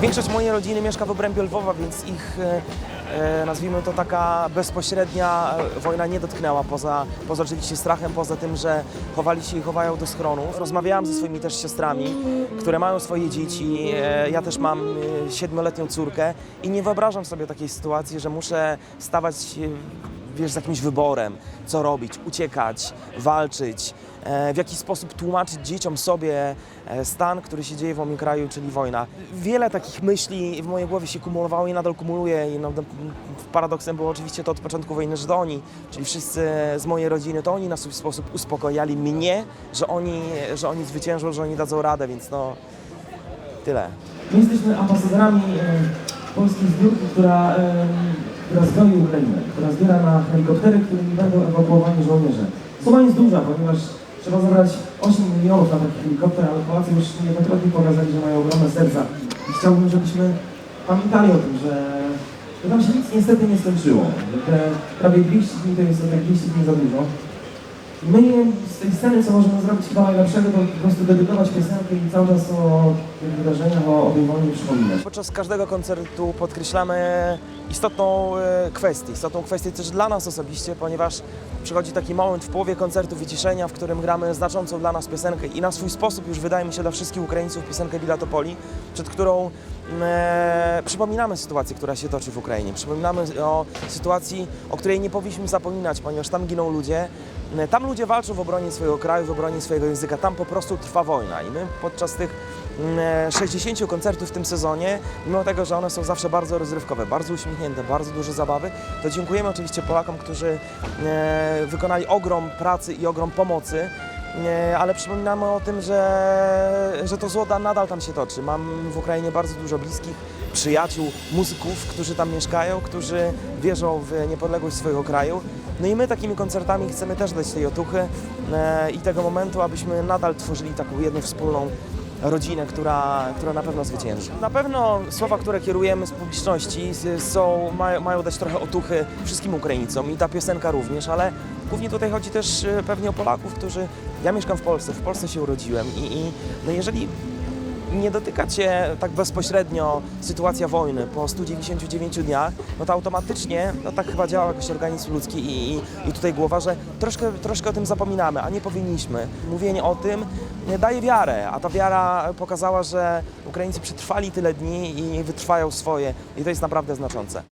Większość mojej rodziny mieszka w obrębie Lwowa, więc ich, e, nazwijmy to taka bezpośrednia e, wojna nie dotknęła, poza, poza oczywiście strachem, poza tym, że chowali się i chowają do schronów. Rozmawiałam ze swoimi też siostrami, które mają swoje dzieci. E, ja też mam e, siedmioletnią córkę i nie wyobrażam sobie takiej sytuacji, że muszę stawać e, wiesz, z jakimś wyborem, co robić, uciekać, walczyć, e, w jaki sposób tłumaczyć dzieciom sobie e, stan, który się dzieje w moim kraju, czyli wojna. Wiele takich myśli w mojej głowie się kumulowało i nadal kumuluje i no, no, paradoksem było oczywiście to od początku wojny, że to oni, czyli wszyscy z mojej rodziny, to oni na swój sposób uspokajali mnie, że oni, że oni zwyciężą, że oni dadzą radę, więc no tyle. My jesteśmy ambasadorami e, polskiej zbiórki, która, e, która zbroi Ukrainę, która zbiera na helikoptery, którymi będą ewakuowani żołnierze. Suma jest duża, ponieważ trzeba zabrać 8 milionów na taki helikopter, ale Polacy już niejednokrotnie pokazali, że mają ogromne serca. I chciałbym, żebyśmy pamiętali o tym, że, że tam się nic niestety nie skończyło. Te prawie 200 dni to jest jednak 200 dni za dużo. My z tej sceny, co możemy zrobić chyba najlepszego, to po prostu dedykować piosenkę i cały czas o tych wydarzeniach, o, o wojnie przypominać. Podczas każdego koncertu podkreślamy istotną e, kwestię, istotną kwestię też dla nas osobiście, ponieważ przychodzi taki moment w połowie koncertu wyciszenia, w którym gramy znaczącą dla nas piosenkę i na swój sposób już wydaje mi się dla wszystkich Ukraińców piosenkę Villa Topoli, przed którą e, przypominamy sytuację, która się toczy w Ukrainie. Przypominamy o sytuacji, o której nie powinniśmy zapominać, ponieważ tam giną ludzie, e, tam ludzie walczą w obronie swojego kraju, w obronie swojego języka, tam po prostu trwa wojna. I my podczas tych mm, 60 koncertów w tym sezonie, mimo tego, że one są zawsze bardzo rozrywkowe, bardzo uśmiechnięte, bardzo duże zabawy, to dziękujemy oczywiście Polakom, którzy e, wykonali ogrom pracy i ogrom pomocy, ale przypominamy o tym, że, że to złoda nadal tam się toczy. Mam w Ukrainie bardzo dużo bliskich przyjaciół, muzyków, którzy tam mieszkają, którzy wierzą w niepodległość swojego kraju. No i my takimi koncertami chcemy też dać tej otuchy e, i tego momentu, abyśmy nadal tworzyli taką jedną wspólną rodzinę, która, która na pewno zwycięży. Na pewno słowa, które kierujemy z publiczności są, mają, mają dać trochę otuchy wszystkim Ukraińcom i ta piosenka również, ale głównie tutaj chodzi też e, pewnie o Polaków, którzy... Ja mieszkam w Polsce, w Polsce się urodziłem i, i no jeżeli nie dotyka Cię tak bezpośrednio sytuacja wojny po 199 dniach, no to automatycznie, no tak chyba działa jakoś organizm ludzki i, i, i tutaj głowa, że troszkę, troszkę o tym zapominamy, a nie powinniśmy. Mówienie o tym daje wiarę, a ta wiara pokazała, że Ukraińcy przetrwali tyle dni i wytrwają swoje i to jest naprawdę znaczące.